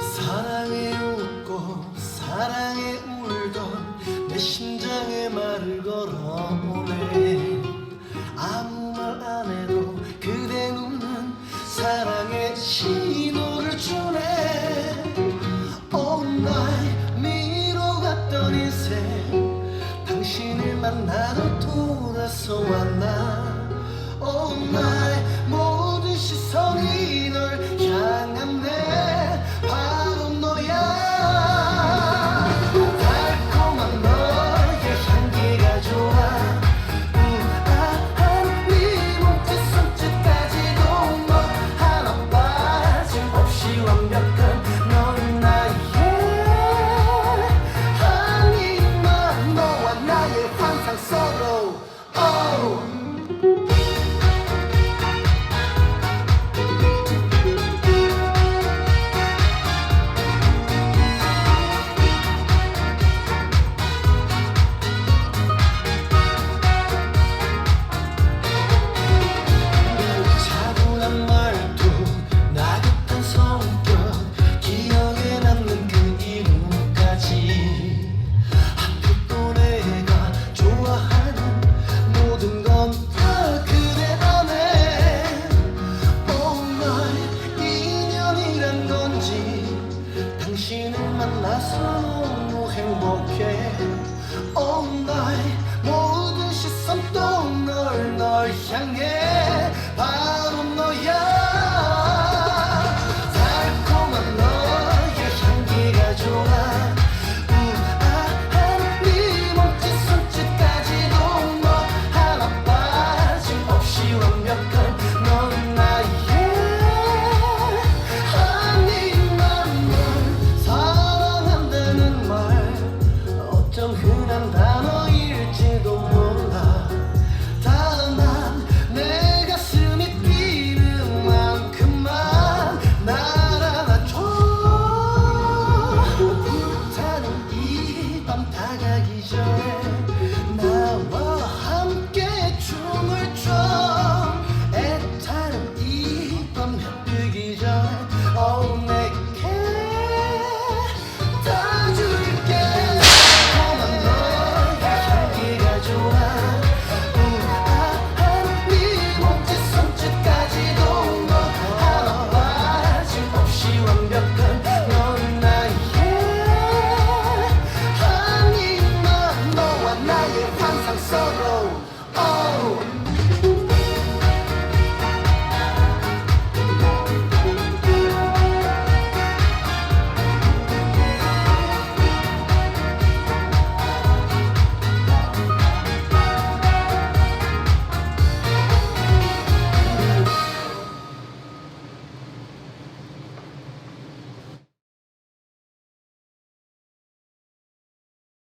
사랑에 웃고 사랑에 울던 내 심장에 말을 걸어보네. 아무 말 안 해도 그대 눈은 사랑의 신호를 주네. All night 밀어갔던 인생 당신을 만나러 돌아서 왔나? All 나서 행복해.